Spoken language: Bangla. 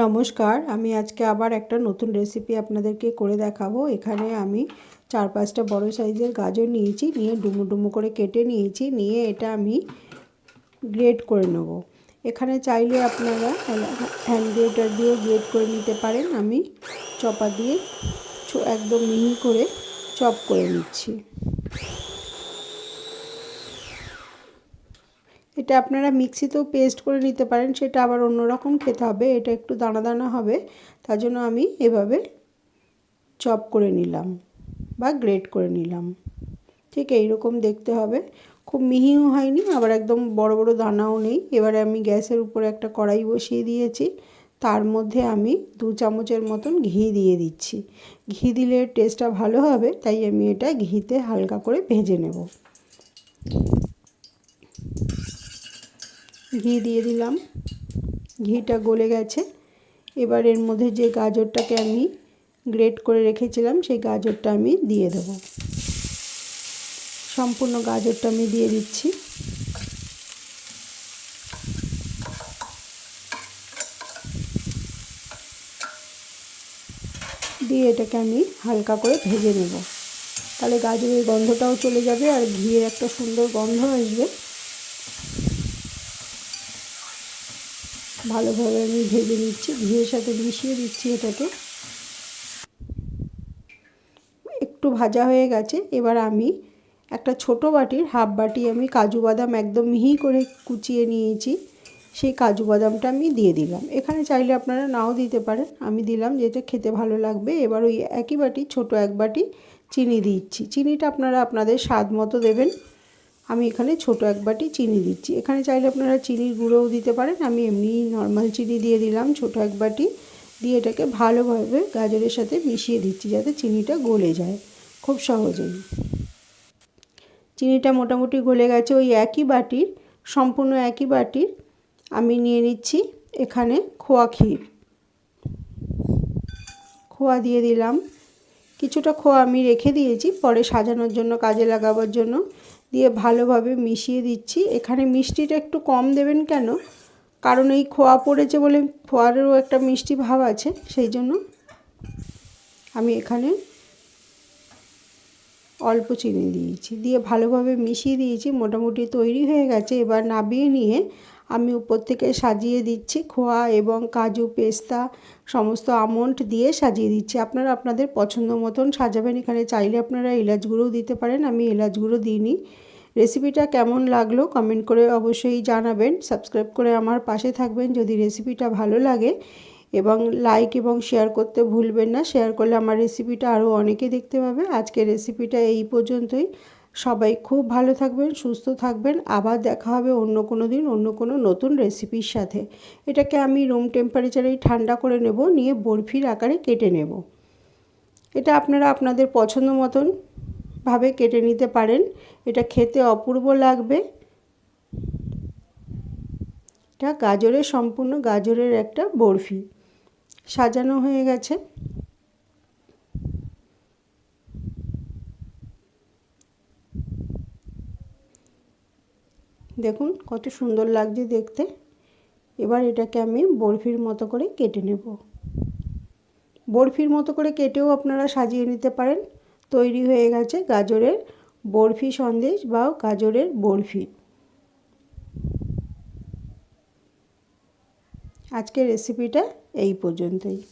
নমস্কার, আমি আজকে আবার একটা নতুন রেসিপি আপনাদেরকে করে দেখাবো। এখানে আমি চার পাঁচটা বড় সাইজের গাজর নিয়েছি, নিয়ে ডুমো ডুমো করে কেটে নিয়েছি, নিয়ে এটা আমি গ্রেড করে নেব। এখানে চাইলে আপনারা হ্যান্ড গ্রেটার দিয়েও গ্রেড করে নিতে পারেন। আমি চপা দিয়ে একদম মিহি করে চপ করে নিচ্ছি। এটা আপনারা মিক্সিতেও পেস্ট করে নিতে পারেন, সেটা আবার অন্যরকম খেতে হবে, এটা একটু দানা দানা হবে, তার জন্য আমি এভাবে চপ করে নিলাম বা গ্রেট করে নিলাম। ঠিক এইরকম দেখতে হবে, খুব মিহিও হয়নি, আবার একদম বড় বড় দানাও নেই। এবারে আমি গ্যাসের উপরে একটা কড়াই বসিয়ে দিয়েছি, তার মধ্যে আমি দু চামচের মতন ঘি দিয়ে দিচ্ছি। ঘি দিলে টেস্টটা ভালো হবে, তাই আমি এটা ঘিতে হালকা করে ভেজে নেব। ঘি দিয়ে দিলাম। ঘিটা গলে গেছে। এবার এর মধ্যে যে গাজরটাকে আমি গ্রেট করে রেখেছিলাম, সেই গাজরটা আমি দিয়ে দেব। সম্পূর্ণ গাজরটা আমি দিয়ে দিচ্ছি। দিয়ে এটাকে আমি হালকা করে ভেজে নেব। তাহলে গাজরের গন্ধটাও চলে যাবে আর ঘিয়ের একটা সুন্দর গন্ধ আসবে। ভালোভাবে আমি ভেজে নিচ্ছি, ঘিয়ের সাথে মিশিয়ে দিচ্ছি এটাকে। একটু ভাজা হয়ে গেছে, এবার আমি একটা ছোট বাটির হাফ বাটি আমি কাজু বাদাম একদম মিহি করে কুচিয়ে নিয়েছি, সেই কাজু বাদামটা আমি দিয়ে দিলাম। এখানে চাইলে আপনারা নাও দিতে পারেন, আমি দিলাম যেটা খেতে ভালো লাগবে। এবার ওই একই বাটি, ছোট এক বাটি চিনি দিচ্ছি। চিনিটা আপনারা আপনাদের স্বাদ মতো দেবেন। আমি এখানে ছোট এক বাটি চিনি দিচ্ছি। এখানে চাইলে আপনারা চিনির গুঁড়োও দিতে পারেন। আমি এমনি নর্মাল চিনি দিয়ে দিলাম, ছোট এক বাটি। দিয়ে এটাকে ভালোভাবে গাজরের সাথে মিশিয়ে দিচ্ছি যাতে চিনিটা গলে যায় খুব সহজেই। চিনিটা মোটামুটি গলে গেছে ওই একই বাটির, সম্পূর্ণ একই বাটির। আমি নিয়ে নিচ্ছি এখানে খোয়া ক্ষীর। খোয়া দিয়ে দিলাম। কিছুটা খোয়া আমি রেখে দিয়েছি, পরে সাজানোর জন্য, কাজে লাগাবার জন্য। দিয়ে ভালোভাবে মিশিয়ে দিচ্ছি। এখানে মিষ্টিটা একটু কম দেবেন কেন? কারণ এই খোয়া পড়েছে বলে খোয়ারও একটা মিষ্টি ভাব আছে, সেই জন্য আমি এখানে অল্প চিনি দিয়েছি। দিয়ে ভালোভাবে মিশিয়ে দিয়েছি, মোটামুটি তৈরি হয়ে গেছে। এবার নাবিয়ে নিয়ে আমি উপর থেকে সাজিয়ে দিচ্ছি, খোয়া এবং কাজু, পেস্তা, সমস্ত আমন্ড দিয়ে সাজিয়ে দিচ্ছি। আপনারা আপনাদের পছন্দ মতন সাজাবেন। এখানে চাইলে আপনারা এলাচ গুঁড়োও দিতে পারেন। আমি এলাচ গুঁড়ো দিইনি। রেসিপিটা কেমন লাগল কমেন্ট করে অবশ্যই জানাবেন। সাবস্ক্রাইব করে আমার পাশে থাকবেন যদি রেসিপিটা ভালো লাগে। এবং লাইক এবং শেয়ার করতে ভুলবেন না। শেয়ার করলে আমার রেসিপিটা আরও অনেকে দেখতে পাবে। আজকের রেসিপিটা এই পর্যন্তই। সবাই খুব ভালো থাকবেন, সুস্থ থাকবেন। আবার দেখা হবে অন্য কোনো দিন, অন্য কোনো নতুন রেসিপির সাথে। এটাকে আমি রুম টেম্পারেচারেই ঠান্ডা করে নেব, নিয়ে বরফির আকারে কেটে নেব। এটা আপনারা আপনাদের পছন্দ মতন ভাবে কেটে নিতে পারেন। এটা খেতে অপূর্ব লাগবে। এটা গাজরের, সম্পূর্ণ গাজরের একটা বরফি। সাজানো হয়ে গেছে। দেখুন কত সুন্দর লাগছে দেখতে। এবার এটাকে আমি বরফির মতো করে কেটে নেব। বরফির মতো করে কেটেও আপনারা সাজিয়ে নিতে পারেন। তৈরি হয়ে গেছে গাজরের বরফি সন্দেশ বা গাজরের বরফি। আজকের রেসিপিটা এই পর্যন্তই।